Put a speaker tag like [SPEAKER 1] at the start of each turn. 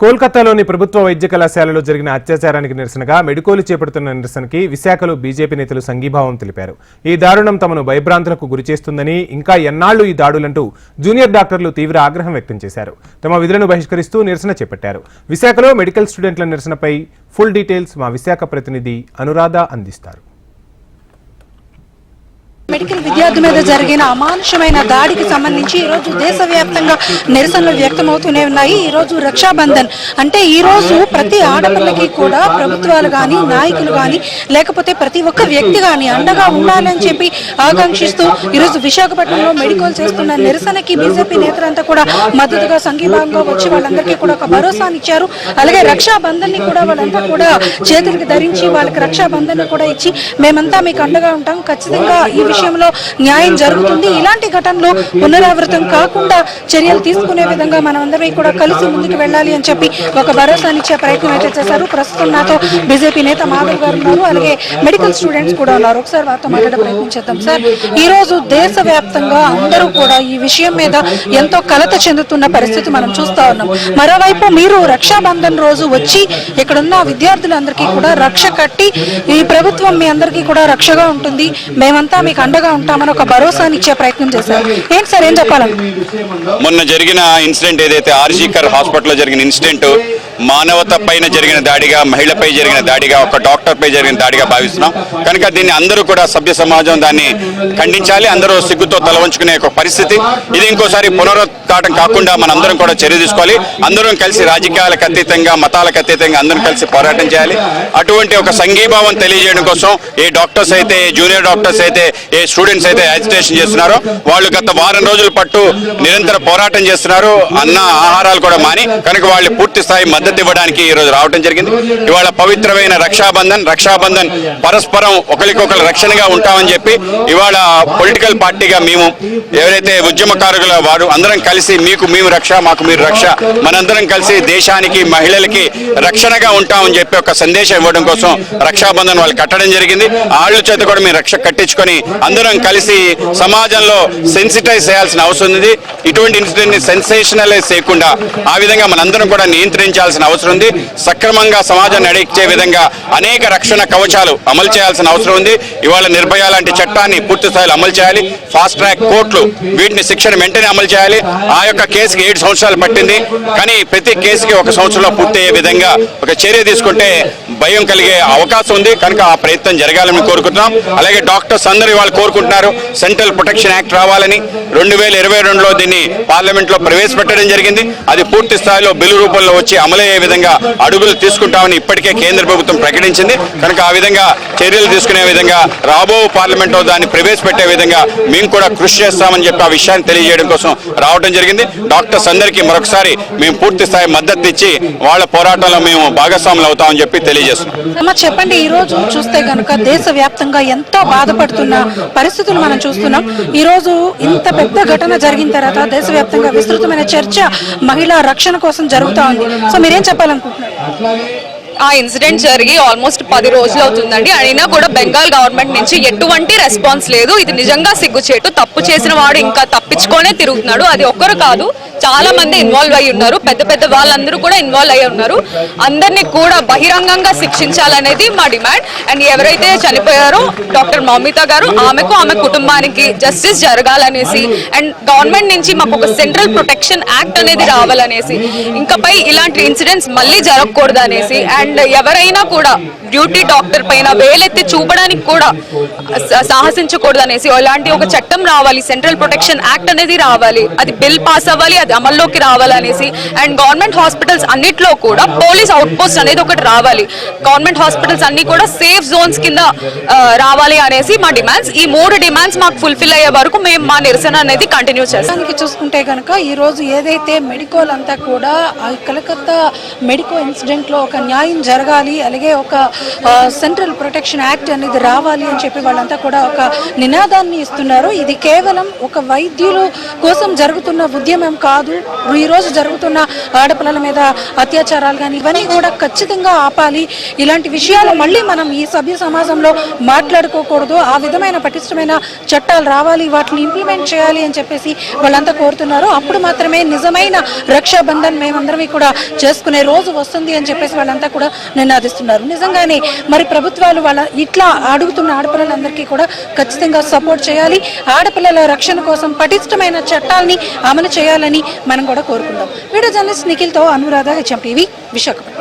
[SPEAKER 1] కోల్కతాలోని ప్రభుత్వ వైద్య కళాశాలలో జరిగిన అత్యాచారానికి నిరసనగా మెడికోలు చేపడుతున్న నిరసనకి విశాఖలో బీజేపీ నేతలు సంఘీభావం తెలిపారు. ఈ దారుణం తమను భయభ్రాంతులకు గురిచేస్తుందని ఇంకా ఎన్నాళ్ళు ఈ దాడులంటూ జూనియర్ డాక్టర్లు తీవ్ర ఆగ్రహం వ్యక్తం చేశారు. తమ విధులను బహిష్కరిస్తూ నిరసన చేపట్టారు. విశాఖలో మెడికల్ స్టూడెంట్ల నిరసనపై ఫుల్ డీటెయిల్స్ మా విశాఖ ప్రతినిధి అనురాధ అందిస్తారు.
[SPEAKER 2] మెడికల్ విద్యార్థి మీద జరిగిన అమానుషమైన దాడికి సంబంధించి ఈ రోజు దేశవ్యాప్తంగా నిరసనలు వ్యక్తమవుతూనే ఉన్నాయి. ఈ రోజు రక్షాబంధన్ అంటే ఈ రోజు ప్రతి ఆడపిల్లకి కూడా ప్రభుత్వాలు కానీ నాయకులు కానీ లేకపోతే ప్రతి ఒక్క వ్యక్తి కానీ అండగా ఉండాలని చెప్పి ఆకాంక్షిస్తూ ఈ రోజు విశాఖపట్నంలో మెడికల్ చేస్తున్న నిరసనకి బీజేపీ నేతలంతా కూడా మద్దతుగా సంఘీభావంగా వచ్చి వాళ్ళందరికీ కూడా ఒక భరోసాని ఇచ్చారు అలాగే రక్షాబంధన్ని కూడా వాళ్ళంతా కూడా చేతులకు ధరించి వాళ్ళకి రక్షాబంధన్ కూడా ఇచ్చి మేమంతా మీకు అండగా ఉంటాం. ఖచ్చితంగా ఈ విషయం విషయంలో న్యాయం జరుగుతుంది. ఇలాంటి ఘటనలు పునరావృతం కాకుండా చర్యలు తీసుకునే విధంగా మనం అందరం కూడా కలిసి ముందుకు వెళ్ళాలి అని చెప్పి ఒక భరోసానిచ్చే ప్రయత్నం అయితే చేశారు. ప్రస్తుతం నాతో బీజేపీ నేత మాధవ్ గారు ఉన్నారు. అలాగే మెడికల్ స్టూడెంట్స్ కూడా ఉన్నారు. ఒకసారి వారితో మాట్లాడే ప్రయత్నం చేద్దాం. సార్ ఈ రోజు దేశవ్యాప్తంగా అందరూ కూడా ఈ విషయం మీద ఎంతో కలత చెందుతున్న పరిస్థితి మనం చూస్తా ఉన్నాం. మరోవైపు మీరు రక్షాబంధన్ రోజు వచ్చి ఇక్కడున్న విద్యార్థులందరికీ కూడా రక్ష కట్టి ఈ ప్రభుత్వం మీ అందరికీ కూడా రక్షగా ఉంటుంది. మేమంతా మీకు అండగా ఉంటామని ఒక భరోసా ఇచ్చే ప్రయత్నం చేశారు. ఏంటి సార్ ఏం చెప్పాలి?
[SPEAKER 3] మొన్న జరిగిన ఇన్సిడెంట్ ఏదైతే ఆర్జీకర్ హాస్పిటల్లో జరిగిన ఇన్సిడెంట్ మానవత పైన జరిగిన దాడిగా మహిళపై జరిగిన దాడిగా ఒక డాక్టర్ పై జరిగిన దాడిగా భావిస్తున్నాం. కనుక దీన్ని అందరూ కూడా సభ్య సమాజం దాన్ని ఖండించాలి. అందరూ సిగ్గుతో తలవంచుకునే ఒక పరిస్థితి. ఇది ఇంకోసారి పునరుద్ఘాటం కాకుండా మనందరం కూడా చర్య తీసుకోవాలి. అందరం కలిసి రాజకీయాలకు అతీతంగా మతాలకు అతీతంగా అందరం కలిసి పోరాటం చేయాలి. అటువంటి ఒక సంఘీభావం తెలియజేయడం కోసం ఏ డాక్టర్స్ అయితే ఏ జూనియర్ డాక్టర్స్ అయితే ఏ స్టూడెంట్స్ అయితే యాజిటేషన్ చేస్తున్నారో వాళ్ళు గత వారం రోజుల పట్టు నిరంతర పోరాటం చేస్తున్నారు. అన్న ఆహారాలు కూడా మాని కనుక వాళ్ళు పూర్తి స్థాయి మద్దతు ఇవ్వడానికి ఈరోజు రావడం జరిగింది. ఇవాళ పవిత్రమైన రక్షాబంధన్ రక్షాబంధన్ పరస్పరం ఒకరికొకరు రక్షణగా ఉంటామని చెప్పి ఇవాళ పొలిటికల్ పార్టీగా మేము ఎవరైతే ఉద్యమకారుల వారు అందరం కలిసి మీకు మేము రక్ష మాకు మీరు రక్ష మనందరం కలిసి దేశానికి మహిళలకి రక్షణగా ఉంటామని చెప్పి ఒక సందేశం ఇవ్వడం కోసం రక్షాబంధన్ వాళ్ళు కట్టడం జరిగింది. ఆళ్ళ చేత కూడా మేము రక్ష కట్టించుకొని అందరం కలిసి సమాజంలో సెన్సిటైజ్ చేయాల్సిన అవసరం ఉంది. ఇటువంటి ఇన్సిడెంట్ని సెన్సేషనలైజ్ చేయకుండా ఆ విధంగా మనందరం కూడా నియంత్రించాల్సిన అవసరం ఉంది. సక్రమంగా సమాజాన్ని నడిచే విధంగా అనేక రక్షణ కవచాలు అమలు చేయాల్సిన అవసరం ఉంది. ఇవాళ నిర్భయ లాంటి చట్టాన్ని పూర్తి స్థాయిలో అమలు చేయాలి. ఫాస్ట్ ట్రాక్ కోర్టులు వీటిని శిక్షణ వెంటనే అమలు చేయాలి. ఆ యొక్క కేసుకి ఏడు సంవత్సరాలు పట్టింది. కానీ ప్రతి కేసుకి ఒక సంవత్సరంలో పూర్తయ్యే విధంగా ఒక చర్య తీసుకుంటే భయం కలిగే అవకాశం ఉంది. కనుక ఆ ప్రయత్నం జరగాలని కోరుకుంటున్నాం. అలాగే డాక్టర్స్ అందరూ ఇవాళ కోరుకుంటున్నారు. సెంట్రల్ ప్రొటెక్షన్ యాక్ట్ రావాలని రెండు వేల ఇరవై రెండులో దీన్ని పార్లమెంట్లో ప్రవేశపెట్టడం జరిగింది. అది పూర్తి స్థాయిలో బిల్లు రూపంలో వచ్చి అమలయ్యే విధంగా అడుగులు తీసుకుంటామని ఇప్పటికే కేంద్ర ప్రభుత్వం ప్రకటించింది. కనుక ఆ విధంగా చర్యలు తీసుకునే విధంగా రాబో పార్లమెంట్లో దాన్ని ప్రవేశపెట్టే విధంగా మేము కూడా కృషి చేస్తామని చెప్పి ఆ విషయాన్ని తెలియజేయడం కోసం రావడం జరిగింది. డాక్టర్స్ అందరికీ మరొకసారి మేము పూర్తి స్థాయి మద్దతు ఇచ్చి వాళ్ళ పోరాటంలో మేము భాగస్వాములు అవుతామని చెప్పి తెలియజేస్తున్నాం.
[SPEAKER 2] చెప్పండి ఈ రోజు చూస్తే కనుక దేశవ్యాప్తంగా ఎంతో బాధపడుతున్న పరిస్థితులు మనం చూస్తున్నాం. ఈ రోజు ఇంత పెద్ద ఘటన జరిగిన తర్వాత దేశవ్యాప్తంగా విస్తృతమైన చర్చ మహిళా రక్షణ కోసం జరుగుతూ ఉంది. సో మీరేం చెప్పాలనుకుంటున్నారు?
[SPEAKER 4] ఆ ఇన్సిడెంట్ జరిగి ఆల్మోస్ట్ పది రోజులు అవుతుందండి. అయినా కూడా బెంగాల్ గవర్నమెంట్ నుంచి ఎటువంటి రెస్పాన్స్ లేదు. ఇది నిజంగా సిగ్గుచేటు. తప్పు చేసిన వాడు ఇంకా తప్పించుకొనే తిరుగుతున్నాడు. అది ఒక్కరు కాదు. చాలా మంది ఇన్వాల్వ్ అయి ఉన్నారు. పెద్ద పెద్ద వాళ్ళందరూ కూడా ఇన్వాల్వ్ అయి ఉన్నారు. అందరినీ కూడా బహిరంగంగా శిక్షించాలనేది మా డిమాండ్. అండ్ ఎవరైతే చనిపోయారో డాక్టర్ మౌమిత గారు ఆమెకు ఆమె కుటుంబానికి జస్టిస్ జరగాలనేసి అండ్ గవర్నమెంట్ నుంచి మాకు ఒక సెంట్రల్ ప్రొటెక్షన్ యాక్ట్ అనేది రావాలనేసి ఇంకపై ఇలాంటి ఇన్సిడెంట్స్ మళ్ళీ జరగకూడదు అనేసి అండ్ ఎవరైనా కూడా డ్యూటీ డాక్టర్ పైన వేలెత్తి చూపడానికి కూడా సాహసించకూడదు అనేసి అలాంటి ఒక చట్టం రావాలి సెంట్రల్ ప్రొటెక్షన్ యాక్ట్ అనేది రావాలి అది బిల్ పాస్ అవ్వాలి అది అమల్లోకి రావాలనేసి అండ్ గవర్నమెంట్ హాస్పిటల్స్ అన్నిట్లో కూడా పోలీస్ అవుట్ పోస్ట్ అనేది ఒకటి రావాలి. గవర్నమెంట్ హాస్పిటల్స్ అన్ని కూడా సేఫ్ జోన్స్ కింద రావాలి అనేసి మా డిమాండ్స్. ఈ మూడు డిమాండ్స్ మాకు ఫుల్ఫిల్ అయ్యే వరకు మేము మా నిరసన అనేది కంటిన్యూ చేస్తాం.
[SPEAKER 2] చూసుకుంటే కనుక ఈరోజు ఏదైతే మెడికోల్ అంతా కూడా కలకత్తా మెడికో ఇన్సిడెంట్లో ఒక న్యాయం జరగాలి అలాగే ఒక సెంట్రల్ ప్రొటెక్షన్ యాక్ట్ అనేది రావాలి అని చెప్పి వాళ్ళంతా కూడా ఒక నినాదాన్ని ఇస్తున్నారు. ఇది కేవలం ఒక వైద్యులు కోసం జరుగుతున్న ఉద్యమం కాదు. ఈ రోజు జరుగుతున్న ఆడపిల్లల మీద అత్యాచారాలు కానీ ఇవన్నీ కూడా ఖచ్చితంగా ఆపాలి. ఇలాంటి విషయాలు మళ్ళీ మనం ఈ సభ్య సమాజంలో మాట్లాడుకోకూడదు. ఆ విధమైన పటిష్టమైన చట్టాలు రావాలి వాటిని ఇంప్లిమెంట్ చేయాలి అని చెప్పేసి వాళ్ళంతా కోరుతున్నారు. అప్పుడు మాత్రమే నిజమైన రక్షాబంధన్ మేమందరం కూడా చేసుకునే రోజు వస్తుంది అని చెప్పేసి వాళ్ళంతా కూడా నినాదిస్తున్నారు. నిజంగానే మరి ప్రభుత్వాలు వాళ్ళ ఇట్లా అడుగుతున్న ఆడపిల్లలందరికీ కూడా ఖచ్చితంగా సపోర్ట్ చేయాలి. ఆడపిల్లల రక్షణ కోసం పటిష్టమైన చట్టాలని అమలు చేయాలని మనం కూడా కోరుకుందాం. వీడియో జర్నలిస్ట్ నిఖిల్తో అనురాధ హెచ్ఎం టీవీ విశాఖపట్నం.